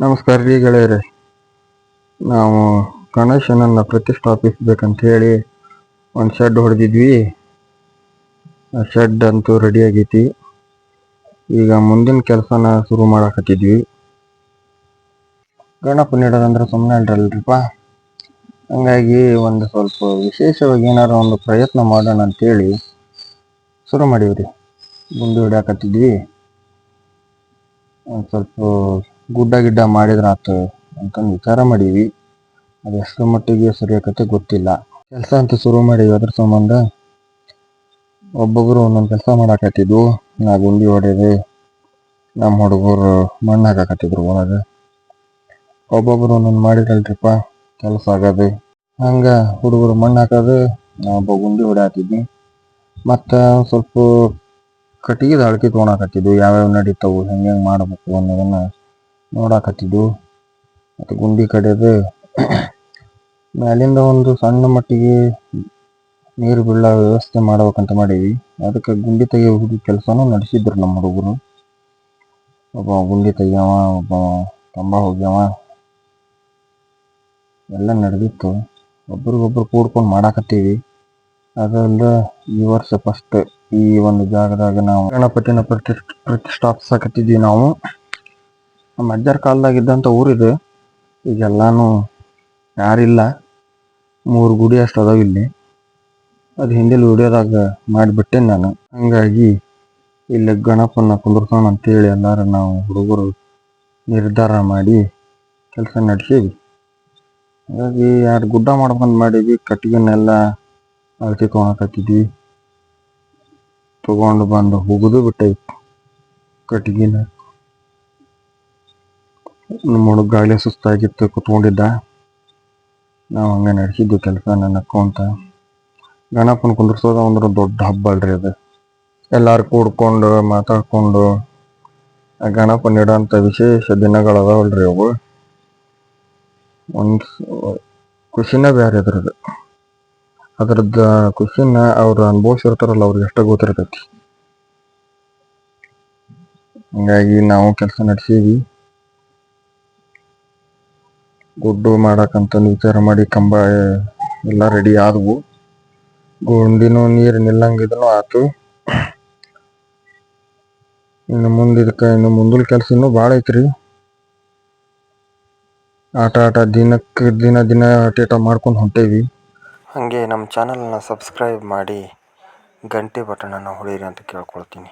ನಮಸ್ಕಾರ ರೀ ಗೆಳೆಯರೆ. ನಾವು ಗಣೇಶನನ್ನು ಪ್ರತಿಷ್ಠಾಪಿಸ್ಬೇಕಂತ ಹೇಳಿ ಒಂದು ಶೆಡ್ ಹೊಡೆದಿದ್ವಿ. ಆ ಶೆಡ್ ಅಂತೂ ರೆಡಿ ಆಗೈತಿ. ಈಗ ಮುಂದಿನ ಕೆಲಸನ ಶುರು ಮಾಡಕತ್ತಿದ್ವಿ. ಗಣಪ ನೀಡೋದಂದ್ರೆ ಸುಮ್ಮನೆ ಅಲ್ರಲ್ರಿಪ್ಪ. ಹಂಗಾಗಿ ಒಂದು ಸ್ವಲ್ಪ ವಿಶೇಷವಾಗಿ ಏನಾರು ಒಂದು ಪ್ರಯತ್ನ ಮಾಡೋಣ ಅಂತೇಳಿ ಶುರು ಮಾಡೀವ್ರಿ. ಮುಂದೆ ಹೊಡ್ಯಾಕತ್ತಿದ್ವಿ. ಒಂದು ಸ್ವಲ್ಪ ಗುಡ್ಡ ಗಿಡ್ಡ ಮಾಡಿದ್ರ ಆತು ಅಂತಂದು ವಿಚಾರ ಮಾಡೀವಿ ಅದು ಎಷ್ಟು ಮಟ್ಟಿಗೆ ಸರಿ ಆಕತ್ತೆ ಗೊತ್ತಿಲ್ಲ. ಕೆಲಸ ಅಂತ ಶುರು ಮಾಡೀವಿ ಅದ್ರ ಸಂಬಂಧ ಒಬ್ಬೊಬ್ರು ಒಂದೊಂದು ಕೆಲಸ ಮಾಡಾಕತ್ತಿದ್ವು. ನಾ ಗುಂಡಿ ಹೊಡೆದು ನಮ್ಮ ಹುಡುಗರು ಮಣ್ಣು ಹಾಕಾಕತ್ತಿದ್ರು ಒಳಗೆ ಒಬ್ಬೊಬ್ರು ಒಂದೊಂದು ಮಾಡಿರಲ್ರಿಪ್ಪ ಕೆಲಸ ಆಗೋದು. ಹಂಗ ಹುಡುಗರು ಮಣ್ಣು ಹಾಕೋದು ನಾ ಒಬ್ಬ ಗುಂಡಿ ಹೊಡೆಯತ್ತಿದ್ವಿ ಮತ್ತು ಸ್ವಲ್ಪ ಕಟ್ಟಿಗೆ ಅಳಕೆ ತೊಗೊಳಕತ್ತಿದ್ವು ಯಾವ್ಯಾವ ನಡೀತಾವು, ಹೆಂಗೆ ಹೆಂಗೆ ಮಾಡ್ಬೇಕು ಅನ್ನೋದನ್ನ ನೋಡಾಕತ್ತಿದ್ವು ಮತ್ತು ಗುಂಡಿ ಕಡೆದು ಮ್ಯಾಲಿಂದ ಒಂದು ಸಣ್ಣ ಮಟ್ಟಿಗೆ ನೀರು ಬೀಳ ವ್ಯವಸ್ಥೆ ಮಾಡಬೇಕಂತ ಮಾಡೀವಿ ಅದಕ್ಕೆ ಗುಂಡಿ ತೆಗಿಯೋ ಕೆಲಸನೂ ನಡೆಸಿದ್ರು ನಮ್ಮ ಹುಡುಗರು. ಒಬ್ಬ ಗುಂಡಿ ತೆಗಿಯವ, ಒಬ್ಬ ತಂಬ ಹೋಗ್ಯವ. ಎಲ್ಲ ನಡೆದಿತ್ತು. ಒಬ್ರಿಗೊಬ್ರು ಕೂಡ್ಕೊಂಡು ಮಾಡಾಕತ್ತೀವಿ. ಅದರಿಂದ ಈ ವರ್ಷ ಫಸ್ಟ್ ಈ ಒಂದು ಜಾಗದಾಗ ನಾವು ಗಣಪತಿನ ಪ್ರತಿಷ್ಠ ಪ್ರತಿಷ್ಠಾಪಿಸಕತ್ತಿದ್ವಿ ನಾವು. ನಮ್ಮ ಅಜ್ಜರ ಕಾಲದಾಗ ಇದ್ದಂಥ ಊರಿದು. ಈಗೆಲ್ಲಾನು ಯಾರಿಲ್ಲ. ಮೂರು ಗುಡಿ ಅಷ್ಟು ಅದಾವ ಇಲ್ಲಿ. ಅದು ಹಿಂದಿಲ್ ವಿಡಿಯೋದಾಗ ಮಾಡಿಬಿಟ್ಟೇನೆ ನಾನು. ಹಂಗಾಗಿ ಇಲ್ಲಿ ಗಣಪನ ಕುಂದ್ರಸೋಣ ಅಂತೇಳಿ ಎಲ್ಲಾರು ನಾವು ಹುಡುಗರು ನಿರ್ಧಾರ ಮಾಡಿ ಕೆಲಸ ನಡೆಸೀವಿ. ಹಾಗಾಗಿ ಯಾರು ಗುಡ್ಡ ಮಾಡ್ಕೊಂಡು ಮಾಡೀವಿ ಕಟ್ಟಿಗೆನೆಲ್ಲ ಅಳತಿ ತೊಗೊಂಡು ಬಂದು ಹುಗಿದು ಬಿಟ್ಟೈತಿ ಕಟ್ಟಿಗೆನ. ನಮ್ಮ ಗಾಳಿ ಸುಸ್ತಾಗಿತ್ತು, ಕುತ್ಕೊಂಡಿದ್ದ. ನಾವು ಹಂಗೆ ನಡೆಸಿದ್ದು ಕೆಲಸ ನಕ್ಕೊಂತ ಗಣಪನ ಕುಂದಿರ್ಸೋದು ಅಂದ್ರೆ ದೊಡ್ಡ ಹಬ್ಬ ಅಲ್ರಿ ಅದು. ಎಲ್ಲಾರು ಕೂಡ್ಕೊಂಡು, ಮಾತಾಡ್ಕೊಂಡು. ಗಣಪನ ಇಡೋಂಥ ವಿಶೇಷ ದಿನಗಳು ಅದಾವಲ್ರಿ ಅವು. ಒಂದು ಖುಷಿನೇ ಬೇರೆ ಅದ್ರದ್ದು. ಅದ್ರದ್ದು ಖುಷಿನ ಅವ್ರು ಅನುಭವಿಸಿರ್ತಾರಲ್ಲ ಅವ್ರಿಗೆ ಎಷ್ಟ ಗೊತ್ತಿರ್ತೈತಿ. ಹಂಗಾಗಿ ನಾವು ಕೆಲಸ ನಡೆಸೀವಿ ಗುಡ್ಡು ಮಾಡಕಂತ ವಿಚಾರ ಮಾಡಿ ಕಂಬ ಎಲ್ಲ ರೆಡಿ ಆದವು. ಗುಂಡಿನೂ ನೀರು ನಿಲ್ಲಂಗಿದನು ಆತು. ಇನ್ನು ಮುಂದೆ ಇದಕ್ಕೆ, ಇನ್ನು ಮುಂದಿನ ಕೆಲಸ ಇನ್ನೂ ಭಾಳ ಐತ್ರಿ. ಆಟ ಆಟ ದಿನಕ್ಕೆ ದಿನ ದಿನ ಆಟ ಮಾಡ್ಕೊಂಡು ಹೊಂಟೇವಿ. ಹಾಗೆ ನಮ್ಮ ಚಾನಲ್ನ ಸಬ್ಸ್ಕ್ರೈಬ್ ಮಾಡಿ, ಗಂಟೆ ಬಟನನ್ನು ಹೊಡೀರಿ ಅಂತ ಕೇಳ್ಕೊಳ್ತೀನಿ.